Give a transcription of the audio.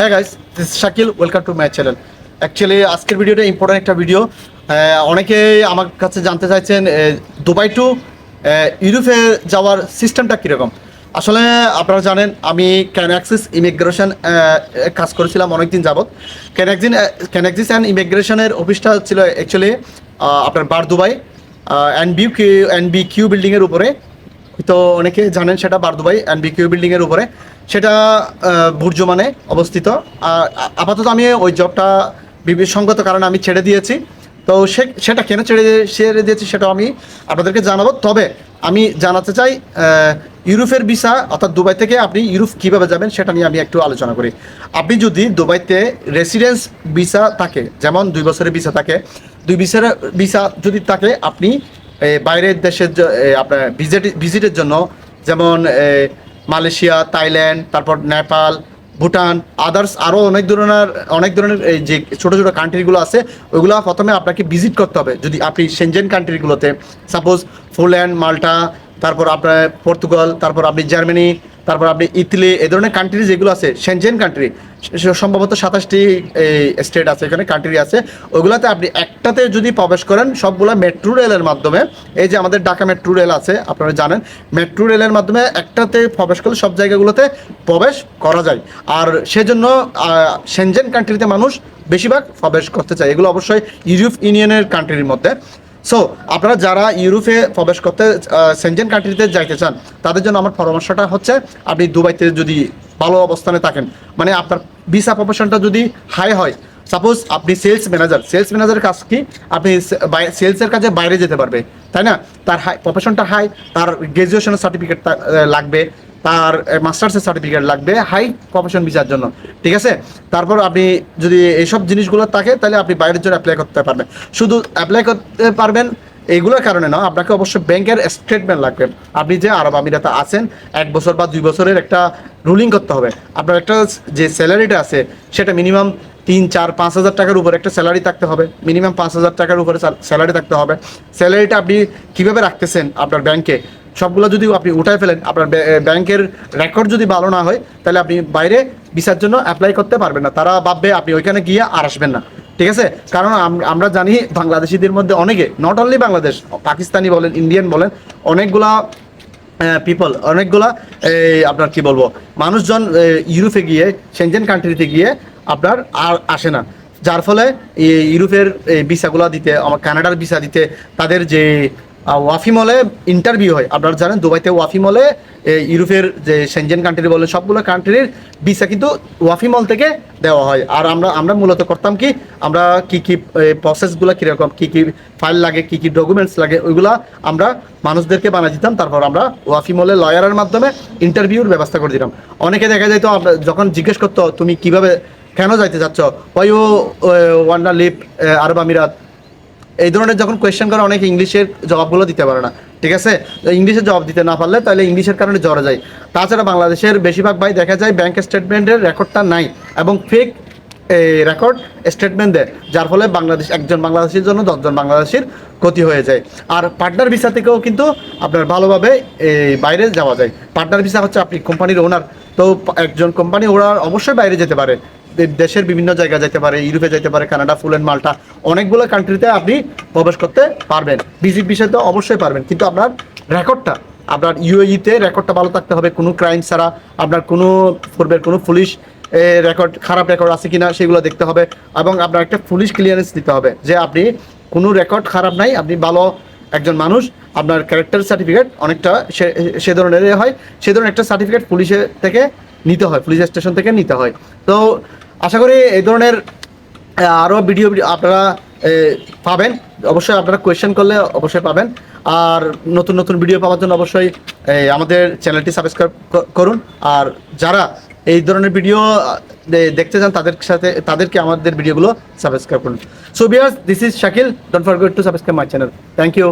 হ্যাঁ guys this Shakil welcome to my channel actually আজকের ভিডিওটা ইম্পর্টেন্ট একটা ভিডিও অনেকে আমার কাছে জানতে চাইছেন দুবাই টু ইউরোপে যাওয়ার সিস্টেমটা কীরকম? আসলে, আপনারা জানেন, আমি ক্যানাক্সিস ইমিগ্রেশন কাজ করেছিলাম অনেকদিন যাবৎ। ক্যানাক্সিন ক্যানাক্সিস অ্যান্ড ইমিগ্রেশনের অফিসটা ছিল অ্যাকচুয়ালি আপনার Bur Dubai and B Q and B Q বিল্ডিংয়ের উপরে। তো অনেকে জানেন সেটা বারদুবাই অ্যান্ড বিকিউ বিল্ডিংয়ের উপরে। সেটা বুর্জমানে অবস্থিত। আর আপাতত আমি ওই জবটা বিবেসঙ্গত কারণে আমি ছেড়ে দিয়েছি। তো সে, সেটা কেন ছেড়ে ছেড়ে দিয়েছি সেটা আমি আপনাদেরকে জানাব। তবে আমি জানাতে চাই ইউরোপের ভিসা, অর্থাৎ দুবাই থেকে আপনি ইউরোপ কীভাবে যাবেন সেটা নিয়ে আমি একটু আলোচনা করি। আপনি যদি দুবাইতে রেসিডেন্স ভিসা থাকে, যেমন দুই বছরের ভিসা থাকে, দুই বছরের ভিসা যদি থাকে, আপনি বাইরের দেশের আপনার ভিজিট ভিজিটের জন্য যেমন মালয়েশিয়া, থাইল্যান্ড, তারপর নেপাল, ভুটান আদার্স আরও অনেক ধরনের অনেক ধরনের, এই যে ছোটো ছোটো কান্ট্রিগুলো আছে ওইগুলো প্রথমে আপনাকে ভিজিট করতে হবে। যদি আপনি সেনজেন কান্ট্রিগুলোতে সাপোজ পোল্যান্ড মাল্টা তারপর আপনার পর্তুগাল তারপর আপনি জার্মানি তারপর আপনি ইতালি, এ ধরনের কান্ট্রি যেগুলো আছে সেনজেন কান্ট্রি সম্ভবত সাতাশটি স্টেট আছে, এখানে কান্ট্রি আছে। ওইগুলোতে আপনি একটাতে যদি প্রবেশ করেন, সবগুলো মেট্রো রেলের মাধ্যমে, এই যে আমাদের ঢাকা মেট্রো রেল আছে, আপনারা জানেন মেট্রো রেলের মাধ্যমে একটাতে প্রবেশ করলে সব জায়গাগুলোতে প্রবেশ করা যায়। আর সেজন্য সেনজেন কান্ট্রিতে মানুষ বেশিরভাগ প্রবেশ করতে চায়। এগুলো অবশ্যই ইউরোপ ইউনিয়নের কান্ট্রির মধ্যে। সো আপনারা যারা ইউরোপে প্রবেশ করতে সেনজেন কান্ট্রিতে যাইতে চান, তাদের জন্য আমার পরামর্শটা হচ্ছে, আপনি দুবাইতে যদি ভালো অবস্থানে থাকেন মানে আপনার ভিসা প্রফেশনটা যদি হাই হয় সাপোজ আপনি সেলস ম্যানেজার সেলস ম্যানেজারের কাজ কি? আপনি সেলসের কাজে বাইরে যেতে পারবে, তাই না? তার হাই প্রফেশনটা হাই তার গ্র্যাজুয়েশনের সার্টিফিকেট লাগবে তার মাস্টার্সের সার্টিফিকেট লাগবে হাই প্রফেশন ভিসার জন্য, ঠিক আছে? তারপর আপনি যদি এইসব জিনিসগুলো থাকে, তাহলে আপনি বাইরের জন্য অ্যাপ্লাই করতে পারবেন। শুধু অ্যাপ্লাই করতে পারবেন এইগুলোর কারণে না, আপনাকে অবশ্যই ব্যাংকের স্টেটমেন্ট লাগবে। আপনি যে আরব আমিরাতে আছেন, এক বছর বা দুই বছরের একটা রুলিং করতে হবে। আপনার একটা যে স্যালারিটা আছে, সেটা মিনিমাম তিন, চার, পাঁচ হাজার টাকার উপরে একটা স্যালারি থাকতে হবে। মিনিমাম পাঁচ হাজার টাকার উপরে স্যালারি থাকতে হবে। স্যালারিটা আপনি কীভাবে রাখতেছেন আপনার ব্যাংকে সবগুলো যদি আপনি উঠায় ফেলেন, আপনার ব্য- ব্যাংকের রেকর্ড যদি ভালো না হয়, তাহলে আপনি বাইরে ভিসার জন্য অ্যাপ্লাই করতে পারবেন না। তারা ভাববে আপনি ওইখানে গিয়ে আর আসবেন না। ঠিক আছে? কারণ আম- আমরা জানি বাংলাদেশিদের মধ্যে অনেকে নট অনলি বাংলাদেশ, পাকিস্তানি বলেন ইন্ডিয়ান বলেন, অনেকগুলা পিপল অনেকগুলা আপনার কি বলব, মানুষজন ইউরোপে গিয়ে সেনজেন কান্ট্রিতে গিয়ে আপনার আর আসে না। যার ফলে ইউরোপের ভিসাগুলো দিতে, আমার কানাডার ভিসা দিতে তাদের যে ওয়াফি মলে ইন্টারভিউ হয়। আপনারা জানেন, দুবাইতে ওয়াফি মলে ইউরোপের যে সেনজেন কান্ট্রি বলে সবগুলো কান্ট্রির ভিসা কিন্তু ওয়াফি মল থেকে দেওয়া হয়। আর আমরা আমরা মূলত করতাম কি, আমরা কি কি প্রসেসগুলো কীরকম, কি কি ফাইল লাগে, কি কি ডকুমেন্টস লাগে, ওইগুলা আমরা মানুষদেরকে বানিয়ে দিতাম। তারপর আমরা ওয়াফি মলে লয়ারের মাধ্যমে ইন্টারভিউর ব্যবস্থা করে দিতাম। অনেকে দেখা যায় তো আমরা যখন জিজ্ঞেস করতো, তুমি কীভাবে কেন যাইতে চাচ্ছ? ওই ও ওয়ান্ডার লিপ আরব আমিরাত এই ধরনের যখন কোয়েশ্চেন করে অনেকে ইংলিশের জবাবগুলো দিতে পারে না, ঠিক আছে? ইংলিশের জবাব দিতে না পারলে তাহলে ইংলিশের কারণে জ্বরে যায়। তাছাড়া বাংলাদেশের বেশিরভাগ ভাই দেখা যায় ব্যাংক স্টেটমেন্টের রেকর্ডটা নাই এবং ফেক রেকর্ড স্টেটমেন্ট দেয়, যার ফলে বাংলাদেশ, একজন বাংলাদেশের জন্য দশজন বাংলাদেশের ক্ষতি হয়ে যায়। আর পার্টনার ভিসা থেকেও কিন্তু আপনার ভালোভাবে এই বাইরে যাওয়া যায়। পার্টনার ভিসা হচ্ছে আপনি কোম্পানির ওনার তো একজন কোম্পানি ওনার অবশ্যই বাইরে যেতে পারে। দেশের বিভিন্ন জায়গায় যেতে পারে, ইউরোপে যেতে পারে, কানাডা, ফুলেন, মাল্টা, অনেকগুলো কান্ট্রিতে আপনি প্রবেশ করতে পারবেন। ভিজিট বিষয় তো অবশ্যই পারবেন। কিন্তু আপনার রেকর্ডটা আপনার ইউএইতে রেকর্ডটা ভালো থাকতে হবে। কোনো ক্রাইম ছাড়া আপনার কোনো পূর্বের কোনো পুলিশ রেকর্ড খারাপ রেকর্ড আছে কিনা সেগুলো দেখতে হবে। এবং আপনার একটা পুলিশ ক্লিয়ারেন্স দিতে হবে যে আপনি কোনো রেকর্ড খারাপ নাই, আপনি ভালো একজন মানুষ। আপনার ক্যারেক্টার সার্টিফিকেট অনেকটা সে- ধরনের হয়। সে ধরনের একটা সার্টিফিকেট পুলিশের থেকে নিতে হয় পুলিশ স্টেশন থেকে নিতে হয়। তো আশা করি এই ধরনের আরও ভিডিও আপনারা পাবেন। অবশ্যই আপনারা কোয়েশ্চেন করলে অবশ্যই পাবেন। আর নতুন নতুন ভিডিও পাওয়ার জন্য অবশ্যই আমাদের চ্যানেলটি সাবস্ক্রাইব করুন। আর যারা এই ধরনের ভিডিও দেখতে চান, তাদের সাথে, তাদেরকে আমাদের ভিডিওগুলো সাবস্ক্রাইব করুন। So bears this is Shakil don't forget to subscribe my channel thank you